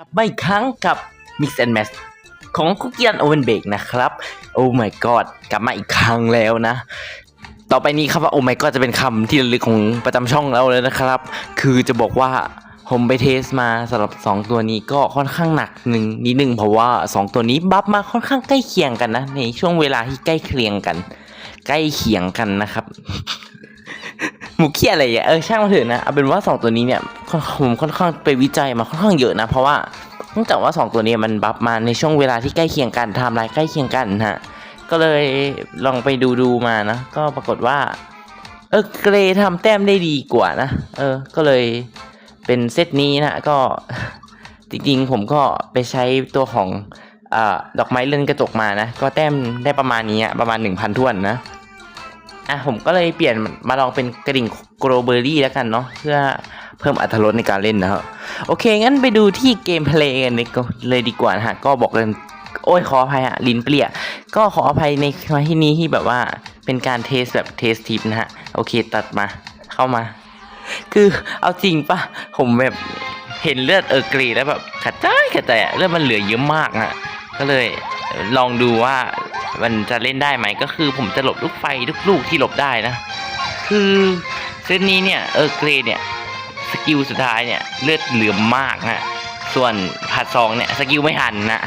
ลับมาอีกครั้งกับ Mix and Match ของคุกกี้อันโอเวนเบกนะครับ โอ้ my god กลับมาอีกครั้งแล้วนะ ต่อไปนี้ครับว่าโอ้ my god จะเป็นคำที่ระลึกของประจำช่องเราเลยนะครับ คือจะบอกว่าผมไปเทสมาสำหรับ 2 ตัวนี้ก็ค่อนข้างหนักหนึ่งนิดนึงเพราะว่า 2 ตัวนี้บัฟมาค่อนข้างใกล้เคียงกันนะ ในช่วงเวลาที่ใกล้เคียงกัน ใกล้เคียงกันนะครับ หมูเคียอะไรอะเงี้ยเออช่างมาเถอะนะเอาเป็นว่า 2 ตัวนี้เนี่ยผมค่อนข้างไปวิจัยมาค่อนข้างเยอะนะ เพราะว่าเนื่องจากว่า 2 ตัวนี้มันบัฟมาในช่วงเวลาที่ใกล้เคียงกันไทม์ไลน์ใกล้เคียงกันฮะก็เลยลองไปดูดูมานะ ก็ปรากฏว่า เออเกรทำแต้มได้ดีกว่านะ เออ ก็เลยเป็นเซตนี้นะก็จริงๆผมก็ไปใช้ตัวของอ่าดอกไม้เลื่อนกระจกมานะ ก็แต้มได้ประมาณนี้ประมาณ 1,000ท้วนนะ อะผมก็เลยเปลี่ยนมาลองเป็นกระดิ่งโกลเบอรี่แล้วกันเนาะเพื่อเพิ่มอรรถรสในการเล่นนะครับโอเค งั้นไปดูที่เกมเพลย์กันเลยดีกว่านะฮะก็บอกเลยโอ้ยขออภัยฮะลิ้นเปรี้ยก็ขออภัยในที่นี้ที่แบบว่าเป็นการเทสแบบเทสทิปนะฮะโอเคตัดมาเข้ามา คือเอาจริงปะผมแบบเห็นเลือดเออร์เกรดแล้วแบบขัดใจขัดใจเลือดมันเหลือเยอะมากอะก็เลยลองดูว่า มันจะเล่นได้ไหมก็คือผมจะหลบลูกไฟทุกลูกที่หลบได้นะ คือเซตนี้เนี่ยเออร์เกรดเนี่ยสกิลสุดท้ายเนี่ยเลือดเหลือมากนะส่วนผัดซองเนี่ยสกิลไม่ทันนะ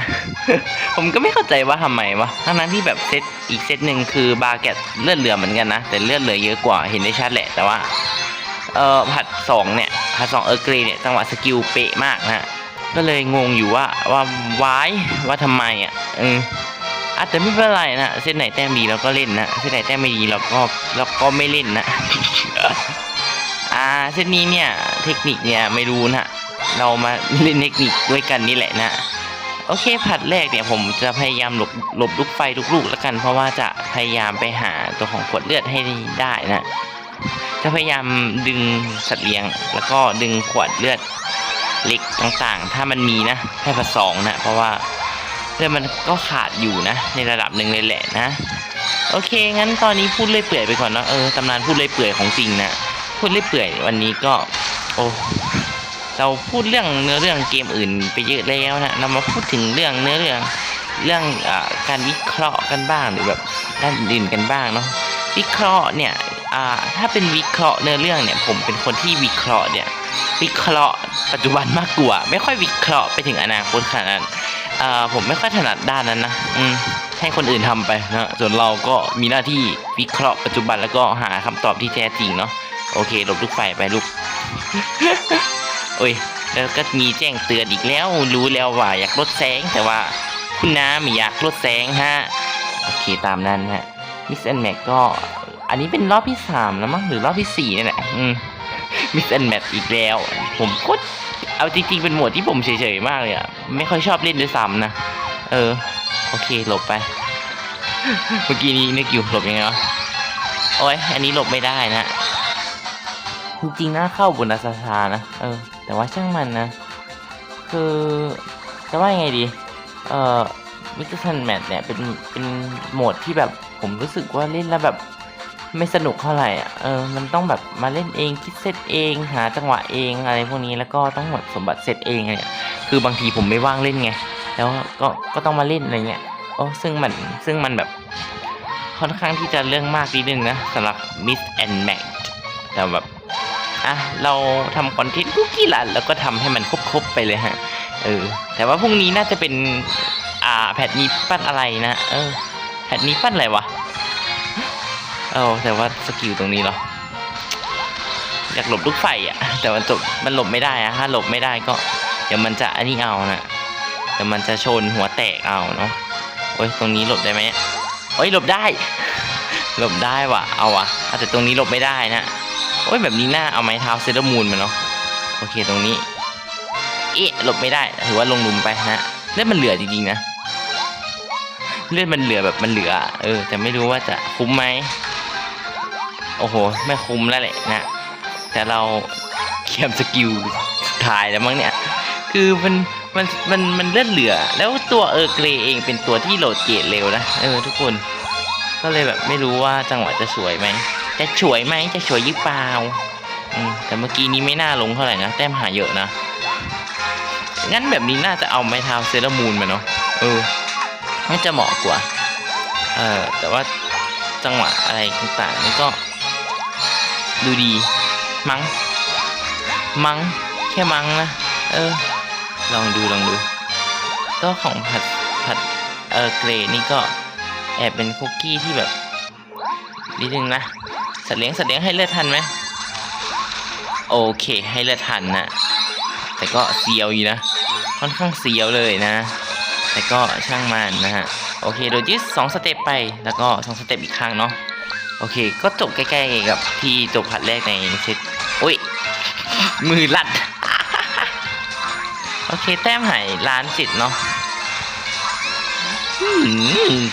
ผมก็ไม่เข้าใจว่าทำไมวะทั้งนั้นที่แบบเซตอีกเซตหนึ่งคือบาแกตเลือดเหลือเหมือนกันนะ แต่เลือดเหลือเยอะกว่าเห็นได้ชัดแหละแต่ว่าเออผัดสองเนี่ยผัดสองเออร์เกรเนี่ยจังหวะสกิลเป๊ะมากนะก็เลยงงอยู่ว่าว่าวายว่าทำไมอะอืม อาจจะแต่ไม่เป็นไรนะเส้นไหนแต้มดีเราก็เล่นนะเส้นไหนแต้มไม่ดีเราก็เราก็ไม่เล่นนะอ่าเส้นนี้เนี่ยเทคนิคเนี่ยไม่รู้นะเรามาเล่นเทคนิคด้วยกันนี่แหละนะโอเคผัดแรกเนี่ยผมจะพยายามหลบหลบลูกไฟทุกลูกแล้วกัน เพราะว่าจะพยายามไปหาตัวของขวดเลือดให้ได้นะจะพยายามดึงสัตว์เลี้ยง แล้วก็ดึงขวดเลือดเล็กต่างๆ ถ้ามันมีนะให้ผสองนะเพราะว่า เลือดมันก็ขาดอยู่นะ ในระดับหนึ่งเลยแหละนะ โอเค งั้นตอนนี้พูดเล่อยเปื่อยไปก่อนเนอะเออตำนานพูดเล่อยเปื่อยของจริงนะพูดเล่อยเปื่อยวันนี้ก็ โอ้เราพูดเรื่องเนื้อเรื่องเกมอื่นไปเยอะแล้วนะเรามาพูดถึงเรื่องเนื้อเรื่องเรื่องอการวิเคราะห์กันบ้างหรือแบบด้านอื่นกันบ้างเนาะวิเคราะห์เนี่ยอ่าถ้าเป็นวิเคราะห์เนื้อเรื่องเนี่ยผมเป็นคนที่วิเคราะห์เนี่ยวิเคราะห์ปัจจุบันมากกว่า ไม่ค่อยวิเคราะห์ไปถึงอนาคตขนาดนั้น อ่าผมไม่ค่อยถนัดด้านนั้นนะอืมให้คนอื่นทำไปนะส่วนเราก็มีหน้าที่วิเคราะห์ปัจจุบันแล้วก็หาคำตอบที่แท้จริงเนาะโอเคหลบลูกไฟไปลูกโอ้ยแล้วก็มีแจ้งเตือนอีกแล้ว รู้แล้วว่าอยากลดแสงแต่ว่าคุณน้าไม่อยากลดแสงฮะโอเคตามนั้นฮะมิสแอนแม็กก็อันนี้เป็นรอบที่สามแล้วมั้งหรือรอบที่สี่นี่แหละอืมมิสแอนแมทอีกแล้ว ผมก็ เอาจริงๆเป็นหมวดที่ผมเฉยๆมากเลยอะไม่ค่อยชอบเล่นด้วยซ้ำนะ เออ โอเคหลบไป เมื่อกี้นี้นึกอยู่หลบยังไงวะโอ้ยอันนี้หลบไม่ได้นะจริงๆนะเข้าบนอาซาชานะ เออ แต่ว่าช่างมันนะ คือจะว่ายังไงดี เอ่อมิกซ์แอนแมทเนี่ยเป็นเป็นโหมดที่แบบผมรู้สึกว่าเล่นแล้วแบบ ไม่สนุกเท่าไหร่อะเออมันต้องแบบมาเล่นเองคิดเซตเองหาจังหวะเองอะไรพวกนี้แล้วก็ต้องหมดสมบัติเซตเองเนี่ยคือบางทีผมไม่ว่างเล่นไงแล้วก็ก็ต้องมาเล่นอะไรเงี้ยโอ้ซึ่งมันซึ่งมันแบบค่อนข้างที่จะเรื่องมากนิดนึงนะสำหรับ Miss and Match แต่แบบอะเราทำคอนเทนต์กุ๊กกี้หลันแล้วก็ทำให้มันครบๆไปเลยฮะเออแต่ว่าพรุ่งนี้น่าจะเป็นอ่าแพทนี้ปั้นอะไรนะเออแพทนี้ปั้นอะไรวะ เออแต่ว่าสกิลตรงนี้เหรอ อยากหลบลูกไฟอะ แต่มันจบมันหลบไม่ได้อะถ้าหลบไม่ได้ก็ เดี๋ยวมันจะอันนี้เอานะเดี๋ยวมันจะชนหัวแตกเอาเนาะโอ้ยตรงนี้หลบได้ไหมโอ้ยหลบได้ หลบได้ว่ะ เอาว่ะอะแต่ตรงนี้หลบไม่ได้นะโอ้ยแบบนี้น่าเอาไม้เท้าเซเลอร์มูนมาเนาะโอเคตรงนี้ เอ๊ะหลบไม่ได้ถือว่าลงลุมไปนะเลือดมันเหลือจริงๆนะเลือดมันเหลือแบบมันเหลือ เออแต่ไม่รู้ว่าจะคุ้มไหม โอ้โห ไม่คุ้มแล้วแหละนะ แต่เราเขียมสกิลสุดท้ายแล้วมั้งเนี่ย คือมันมันมันมันเลือดเหลือ แล้วตัวเออเกรเองเป็นตัวที่โหลดเกรดเร็วนะ เออทุกคน ก็เลยแบบไม่รู้ว่าจังหวะจะสวยไหม จะสวยไหมจะสวยยึกเปล่าอืมแต่เมื่อกี้นี้ไม่น่าลงเท่าไหร่นะ แต้มหาเยอะนะ งั้นแบบนี้น่าจะเอาไม้เท้าเซรามูนมาเนาะ เออน่าจะเหมาะกว่า เออแต่ว่าจังหวะอะไรต่างๆนี่ก็ ดูดี มัง้ง มัง้ง แค่มั้งนะ เออ ลองดูลองดู ก็ของผัดผัดเออเกรดนี่ก็แอบเป็นคุกกี้ที่แบบนิดนึงนะ สัตว์เลี้ยงสัตว์เลี้ยงให้เลือดทันไหมโอเค ให้เลือดทันนะแต่ก็เสียวอยู่นะ ค่อนข้างเสียวเลยนะ แต่ก็ช่างมันนะฮะ โอเค โดยยืดสองสเต็ปไป แล้วก็สองสเต็ปอีกครั้งเนาะ โอเค ก็จบใกล้ๆกับที่จบผัดแรกในเซตอุ้ย มือลั่นโอเค แต้มหายล้านจิตเนาะ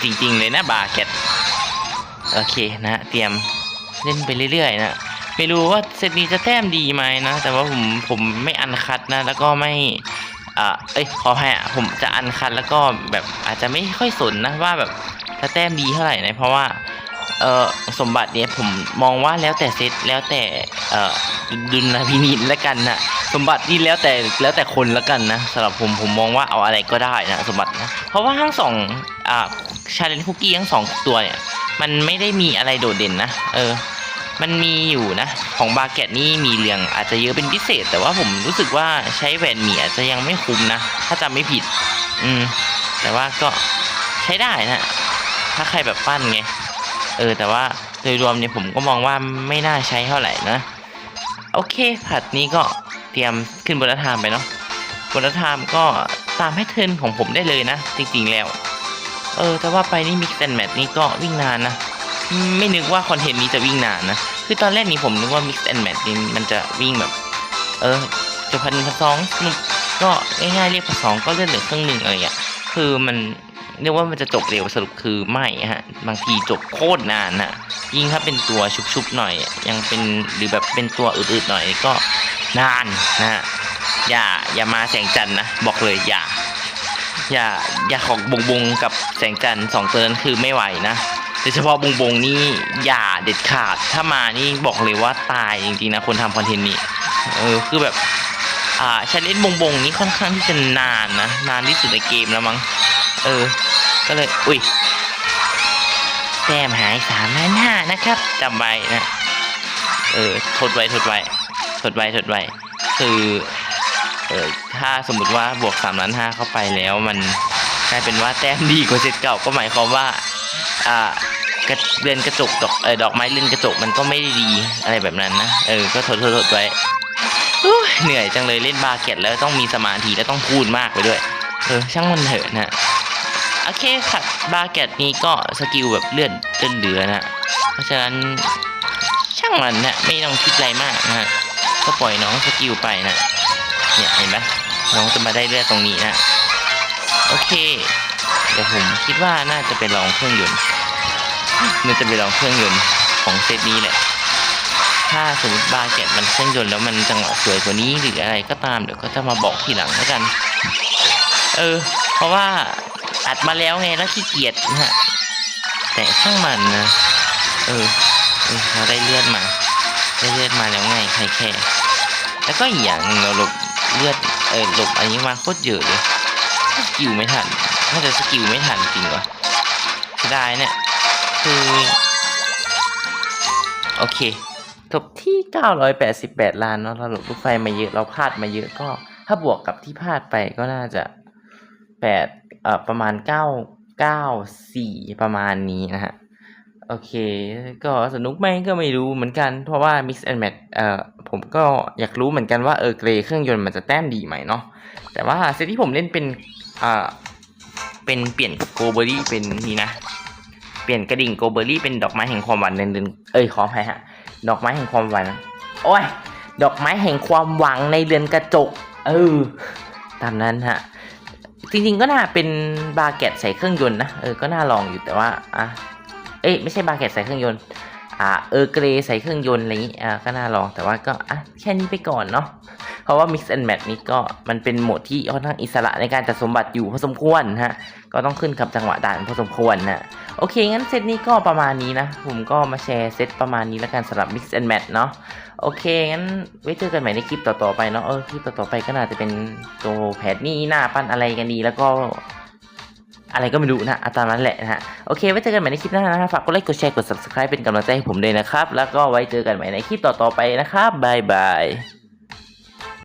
จริงๆเลยนะบาเก็ตโอเคนะเตรียมเล่นไปเรื่อยๆนะไม่รู้ว่าเซตนี้จะแต้มดีไหมนะ แต่ว่าผมผมไม่อันคัดนะ แล้วก็ไม่อ่าเอ้ยขออภัยอะผมจะอันคัดแล้วก็แบบอาจจะไม่ค่อยสนนะว่าแบบจะแต้มดีเท่าไหร่นะเพราะว่า เอ่อสมบัติเนี่ยผมมองว่าแล้วแต่เซตแล้วแต่เอ่อดุลพินิจละกันนะสมบัตินี่แล้วแต่แล้วแต่คนละกันนะสำหรับผมผมมองว่าเอาอะไรก็ได้นะสมบัตินะเพราะว่าทั้งสองอ่าชาเลนจ์คุกกี้ทั้งสองตัวเนี่ยมันไม่ได้มีอะไรโดดเด่นนะเออ มันมีอยู่นะ ของบาเกตนี่มีเรียงอาจจะเยอะเป็นพิเศษ แต่ว่าผมรู้สึกว่าใช้แหวนหมีอาจจะยังไม่คุ้มนะ ถ้าจำไม่ผิด อืม แต่ว่าก็ใช้ได้นะ ถ้าใครแบบปั้นไง เออแต่ว่าโดยรวมเนี่ยผมก็มองว่าไม่น่าใช้เท่าไหร่นะ โอเคผัดนี้ก็เตรียมขึ้นบนรัฐามไปเนาะบนรัฐามก็ตามให้เทิร์นของผมได้เลยนะ จริงๆแล้ว เออแต่ว่าไปนี่มิกซ์แอนด์แมทนี่ก็วิ่งนานนะ ไม่นึกว่าคอนเทนต์นี้จะวิ่งนานนะ คือตอนแรกนี่ผมนึกว่า Mix and Match นี่มันจะวิ่งแบบ เออจะพันพันสองกก็ง่ายๆเรียกพันสองก็เลื่อนเหลือครึ่งหนึ่งอะไรอย่างเงี้ยคือมัน เรียกว่ามันจะจบเร็วสรุปคือไม่ฮะบางทีจบโคตรนานนะยิ่งถ้าเป็นตัวชุบๆหน่อย ยังเป็นหรือแบบเป็นตัวอืดๆหน่อยก็นานนะฮะอย่าอย่ามาแสงจันทร์นะบอกเลยอย่า อย่าอย่าของบงบงกับแสงจันทร์สองตัวนั้นคือไม่ไหวนะโดยเฉพาะบงบงนี่อย่าเด็ดขาดถ้ามานี่บอกเลยว่าตายจริงๆนะคนทำคอนเทนต์นี้เออคือแบบอ่าชาเลนจ์บงบงนี่ค่อนข้างที่จะนานนะนานที่สุดในเกมแล้วมั้งเออ ก็เลย อุ้ยแต้มหายสามล้านห้านะครับจำไว้นะ เออ ทดไว้ ทดไว้ ทดไว้ ทดไว้ คือ เออถ้าสมมติว่าบวกสามล้านห้าเข้าไปแล้วมันกลายเป็นว่าแต้มดีกว่าเซตเก่าก็หมายความว่า อ่าเรือนกระจกดอกเออดอกไม้เรือนกระจกมันก็ไม่ได้ดีอะไรแบบนั้นนะ เออ ก็ทดทดทดไว้อุ๊ยเหนื่อยจังเลยเล่นบาเก็ตแล้วต้องมีสมาธิแล้วต้องพูดมากไปด้วย เออ ช่างมันเถอะนะ โอเคค่ะบาเกตนี้ก็สกิลแบบเลื่อนจนเหลือนะเพราะฉะนั้นช่างมันนะไม่ต้องคิดอะไรมากนะก็ปล่อยน้องสกิลไปนะเนี่ยเห็นไหมน้องจะมาได้เลือดตรงนี้นะโอเคเดี๋ยวผมคิดว่าน่าจะไปลองเครื่องยนต์น่าจะไปลองเครื่องยนต์ของเซตนี้แหละถ้าสมมติบาเก็ตมันเครื่องยนต์แล้วมันจังหวะสวยกว่านี้หรืออะไรก็ตามเดี๋ยวก็จะมาบอกทีหลังแล้วกัน เออ เพราะว่า อัดมาแล้วไงแล้วขี้เกียจนะฮะแต่ช่างมันนะ เออเออเราได้เลือดมา ได้เลือดมาแล้วไงใครแค่แล้วก็อีกอย่างเราหลบเลือดเออหลบอันนี้มาโคตรเยอะเลยสกิลไม่ทันน่าจะสกิลไม่ทันจริงวะเสียดายเนี่ยคือโอเคจบที่ 988 ล้านเนาะเราหลบลูกไฟมาเยอะเราพลาดมาเยอะก็ ถ้าบวกกับที่พลาดไปก็น่าจะ 8เอ่อประมาณ9 9 4ประมาณนี้นะฮะ โอเค ก็สนุกไหมก็ไม่รู้เหมือนกัน เพราะว่า Mix and Match เอ่อผมก็อยากรู้เหมือนกันว่าเออเกรย์เครื่องยนต์มันจะแต้มดีไหมเนาะแต่ว่าเซตที่ผมเล่นเป็นเอ่าเป็นเปลี่ยนโกเบอรี่เป็นนี่นะ เปลี่ยนกระดิ่งโกเบอรี่เป็นดอกไม้แห่งความหวานเดือนเอ้ยขออภัยฮะดอกไม้แห่งความหวานโอ้ยดอกไม้แห่งความหวังในเดือนกระจก เออ ตามนั้นฮะ จริงๆก็น่าเป็นบาเก็ตใส่เครื่องยนต์นะเออก็น่าลองอยู่แต่ว่าอะเอ้ยไม่ใช่บาเก็ตใส่เครื่องยนต์อ่าเออเกรใส่เครื่องยนต์อะไรอย่างงี้อ่าก็น่าลองแต่ว่าก็อะแค่นี้ไปก่อนเนาะ ราะว่า Mix and Match นี้ก็มันเป็นโหมดที่ค่อนข้างอิสระในการจัดสมบัติอยู่พอสมควรฮะ ก็ต้องขึ้นกับจังหวะด่านพอสมควรนะโอเค งั้นเซตนี้ก็ประมาณนี้นะ ผมก็มาแชร์เซตประมาณนี้แล้วกันสำหรับ Mix and Match เนาะโอเค งั้นไว้เจอกันใหม่ในคลิปต่อๆไปเนาะเออคลิปต่อๆไปก็น่าจะเป็นตัวแพทนี่หน้าปั้นอะไรกันดีแล้วก็อะไรก็ไม่รู้นะอาตามนั้นแหละนะฮะ โอเค ไว้เจอกันใหม่ในคลิปหน้านะฝากกดไลค์ กดแชร์ กด subscribe เป็นกำลังใจให้ผมด้วยนะครับ แล้วก็ไว้เจอกันใหม่ในคลิปต่อๆไปนะครับบายบาย